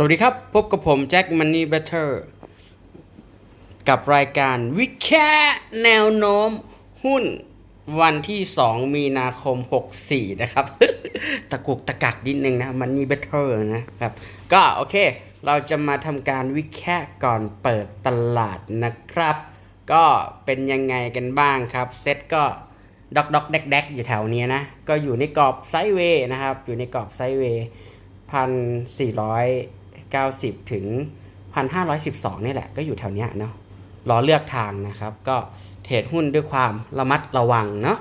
สวัสดีครับ พบกับผมแจ็คมันนี่เบเตอร์กับรายการวิแคแนวโน้มหุ้นวันที่ 2 มีนาคม 64 นะครับ ตะกุกตะกักนิดนึงนะมันนี่เบเตอร์นะครับ ก็โอเค เราจะมาทำการวิแคก่อนเปิดตลาดนะครับ ก็เป็นยังไงกันบ้างครับ เซ็ตก็ด็อกด็อกแดกแดกอยู่แถวเนี้ยนะ ก็อยู่ในกรอบไซด์เวย์นะครับ อยู่ในกรอบไซด์เวย์พันสี่ร้อย เก้าสิบถึงพันห้าร้อยสิบสองนี่แหละ ก็อยู่แถวเนี้ยเนาะรอเลือกทางนะครับ ก็เทรดหุ้นด้วยความระมัดระวังเนาะ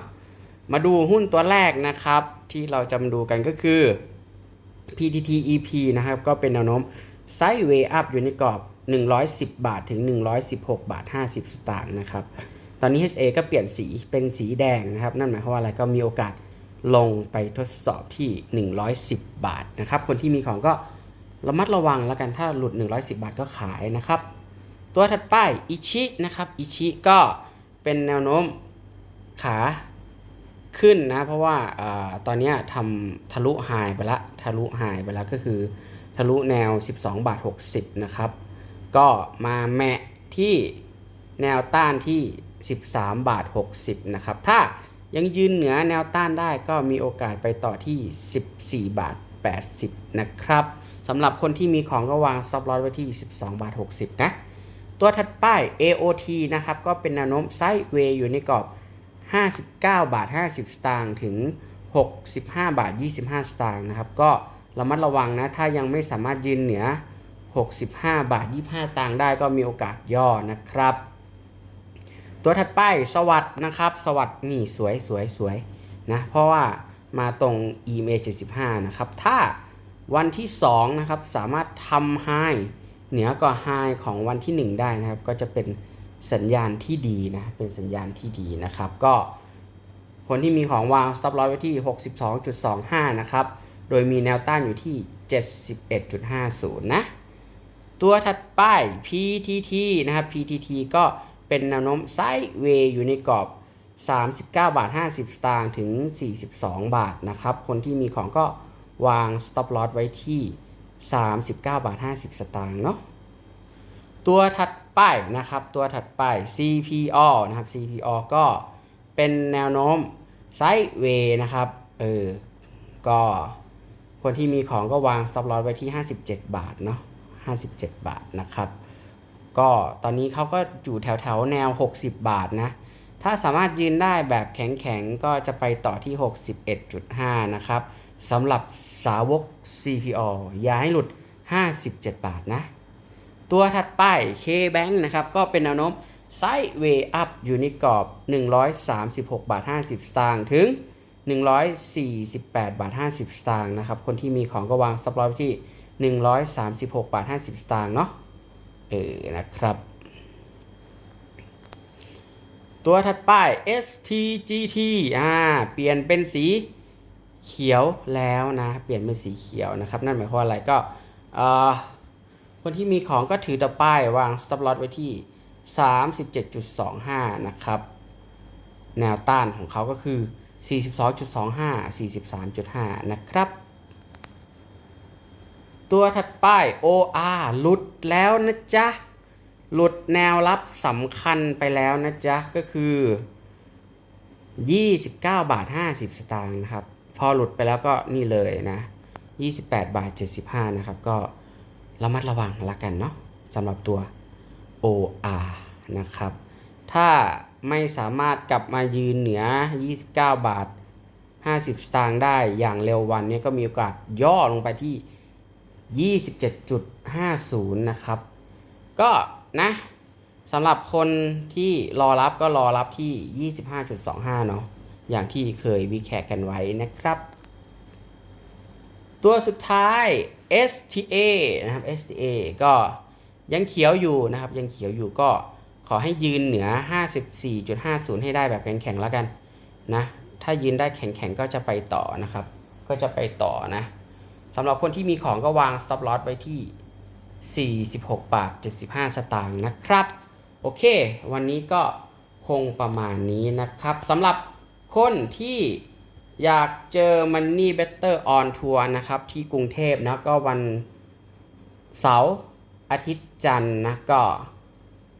มาดูหุ้นตัวแรกนะครับ ที่เราจะมาดูกันก็คือ PTT EP นะครับ ก็เป็นแนวโน้มไซด์เวย์อัพอยู่ในกรอบ 110 บาทถึง 116 บาท 50 สตางค์นะครับ ตอนนี้ HA ก็เปลี่ยนสีเป็นสีแดงนะครับ นั่นหมายความว่าอะไรก็มีโอกาสลงไปทดสอบที่ 110 บาทนะครับ คนที่มีของก็ ระมัดระวังแล้วกันถ้าหลุด 110 บาทก็ขายนะครับ ตัวถัดไปอิชินะครับอิชิก็เป็นแนวโน้มขาขึ้นนะ เพราะว่าอตอนนี้ทำทะลุไฮไปละทะลุไฮไปแล้วก็คือทะลุแนว 12 บาท 60 นะครับ ก็มาแมะที่แนวต้านที่ 13 บาท 60 นะครับ ถ้ายังยืนเหนือแนวต้านได้ก็มีโอกาสไปต่อที่ 14 บาท 80 นะครับ สำหรับคนที่มีของก็วาง stop loss ไว้ที่ 12 บาท 60 นะ ตัวถัดไป AOT นะครับ ก็เป็นแนวโน้มไซด์เวย์อยู่ในกรอบ 59 บาท 50 สตางค์ถึง 65 บาท 25 สตางค์นะครับ ก็ระมัดระวังนะ ถ้ายังไม่สามารถยืนเหนือ 65 บาท 25ตางค์ได้ก็มีโอกาสย่อนะครับ ตัวถัดไปสวัสดนะครับ สวัสดนี่สวยสวยสวยนะ เพราะว่ามาตรง EMA 75 นะครับ ถ้า วันที่2นะครับสามารถทำไฮเหนือกว่าไฮของวันที่ 1 ได้นะครับ ก็จะเป็นสัญญาณที่ดีนะเป็นสัญญาณที่ดีนะครับ ก็คนที่มีของวาง stop loss ไว้ที่ 62.25 นะครับ โดยมีแนวต้านอยู่ที่ 71.50 นะ ตัวถัดไป PTT นะครับ PTT ก็เป็นแนวโน้มไซด์เวย์อยู่ในกรอบ 39 บาท 50 สตางค์ถึง 42 บาทนะครับ คนที่มีของก็ วาง stop loss ไว้ที่ 39 บาท 50 สตางค์เนาะตัวถัดไปนะครับ ตัวถัดไป CPO นะครับ CPO ก็เป็นแนวโน้มไซด์เวย์นะครับเออก็คนที่มีของก็วาง stop loss ไว้ที่ 57 บาทเนาะ57 บาทนะครับก็ตอนนี้เขาก็อยู่แถวแถวแนว 60 บาทนะ ถ้าสามารถยืนได้แบบแข็งๆ ก็จะไปต่อที่ 61.5 นะครับ สำหรับสาวก CPO อย่าให้หลุด 57 บาทนะ ตัวถัดไป K-Bank นะครับ ก็เป็นแนวโน้มไซด์เวย์อัพอยู่ในกรอบ 136 บาท 50 สตางค์ถึง 148 บาท 50 สตางค์นะครับ คนที่มีของก็วางซับลอยที่ 136 บาท 50 สตางค์เนาะเออนะครับ ตัวถัดไป STGT อ่า เปลี่ยนเป็นสี เขียวแล้วนะ เปลี่ยนเป็นสีเขียวนะครับ นั่นหมายความว่าอะไรก็เอ่อคนที่มีของก็ถือตะป้ายวาง stop loss ไว้ที่ 37.25 นะครับ แนวต้านของเขาก็คือ 42.25 43.5 นะครับ ตัวถัดไป OR หลุดแล้วนะจ๊ะ หลุดแนวรับสำคัญไปแล้วนะจ๊ะ ก็คือ 29 บาท 50 สตางค์นะครับ พอหลุดไปแล้วก็นี่เลยนะ28 บาท 75 นะครับ ก็ระมัดระวังละกันเนาะสำหรับตัว OR นะครับ ถ้าไม่สามารถกลับมายืนเหนือ 29 บาท 50 สตางค์ได้อย่างเร็ววันนี้ก็มีโอกาสย่อลงไปที่ 27.50 นะครับ ก็นะสำหรับคนที่รอรับก็รอรับที่ 25.25 เนาะ อย่างที่เคยวิแคกันไว้นะครับ ตัวสุดท้าย STA นะครับ STA ก็ยังเขียวอยู่นะครับ ยังเขียวอยู่ก็ขอให้ยืนเหนือ 54.50 ให้ได้แบบแข็งๆแล้วกันนะ ถ้ายืนได้แข็งๆก็จะไปต่อนะครับ ก็จะไปต่อนะสำหรับคนที่มีของก็วาง stop loss ไว้ที่ 46 บาท 75 สตางค์นะครับ โอเค วันนี้ก็คงประมาณนี้นะครับสำหรับ คนที่อยากเจอ Money Better on Tour นะครับ ที่กรุงเทพนะก็วันเสาร์อาทิตย์จันทร์นะก็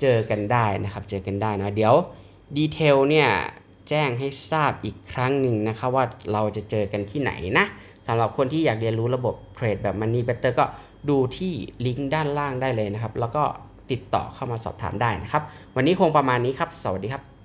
เจอกันได้นะครับ เจอกันได้นะเดี๋ยวดีเทลเนี่ยแจ้งให้ทราบอีกครั้งหนึ่งนะครับว่าเราจะเจอกันที่ไหนนะสำหรับคนที่อยากเรียนรู้ระบบเทรดแบบ Money Better ก็ดูที่ลิงก์ด้านล่างได้เลยนะครับ แล้วก็ติดต่อเข้ามาสอบถามได้นะครับ วันนี้คงประมาณนี้ครับ สวัสดีครับ